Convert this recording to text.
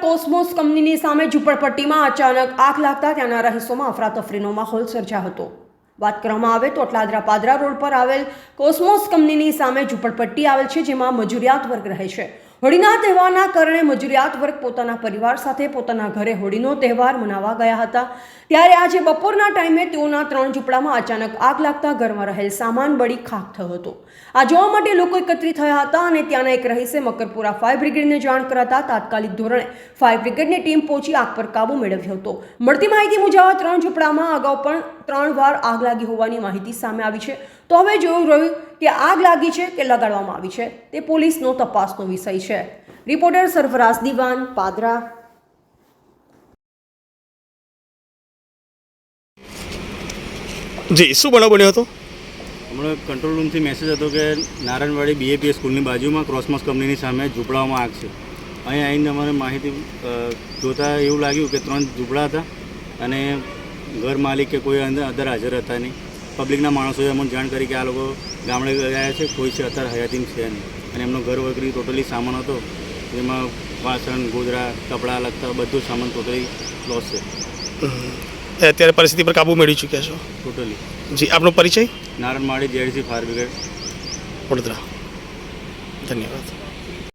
Cosmos કંપનીની સામે ઝૂંપડપટ્ટીમાં અચાનક આગ લાગતા ત્યાંના રહીશોમાં અફરાતફરીનો માહોલ સર્જાયો હતો. વાત કરવામાં આવે તો અટલાદરા પાદરા રોડ પર આવેલ કોસ્મોસ કંપનીની સામે ઝૂંપડપટ્ટી આવેલ છે, જેમાં મજૂરિયાત વર્ગ રહે છે. હોળીના તહેવારના કારણે મજૂરિયાત વર્ગ પોતાના પરિવાર સાથે પોતાના ઘરે હોળીનો તહેવાર મનાવવા ગયા હતા. ત્યારે આજે બપોરના ટાઈમે તેઓના ત્રણ ઝૂંપડામાં અચાનક આગ લાગતા ઘરમાં રહેલ સામાન બળી ખાખ થયો હતો. આ જોવા માટે લોકો એકત્રિત થયા હતા અને ત્યાંના એક રહીશે મકરપુરા ફાયર બ્રિગેડને જાણ કરાતા તાત્કાલિક ધોરણે ફાયર બ્રિગેડની ટીમ પહોંચી આગ પર કાબુ મેળવ્યો હતો. મળતી માહિતી મુજબ ત્રણ ઝૂંપડામાં અગાઉ પણ ત્રણ વાર આગ લાગી હોવાની માહિતી સામે આવી છે. તો હવે જોયું રહ્યું કે આગ લાગી છે કે લગાડવામાં આવી છે તે પોલીસનો તપાસનો વિષય છે. રિપોર્ટર સરફરાઝ દિવાન, પાદરા. જી શું બનાવ બન્યો હતો? હમણાં કંટ્રોલ રૂમથી મેસેજ હતો કે નારાયણવાડી બીએપીએ સ્કૂલની બાજુમાં ક્રોસમોસ કંપનીની સામે ઝૂંપડાઓમાં આગ છે. અહીં આવીને અમારે માહિતી જોતાં એવું લાગ્યું કે ત્રણ ઝૂંપડા હતા અને ઘર માલિક કે કોઈ અંદર અંદર હાજર હતા નહીં. પબ્લિકના માણસોએ અમને જાણ કરી કે આ લોકો ગામડે ગયા છે કોઈ છે અત્યારે હયાતીમ છે નહીં. અને એમનો ઘર વગરી ટોટલી સામાન હતો. જેમાં વાસણ ગોદરા કપડાં લગતા બધું સામાન ટોટલી લોસ છે. અત્યારે પરિસ્થિતિ પર કાબુ મેળવી ચૂક્યા છો? ટોટલી જી આપનો પરિચય? Narayanwadi JDC fire brigade Vadodara. ધન્યવાદ.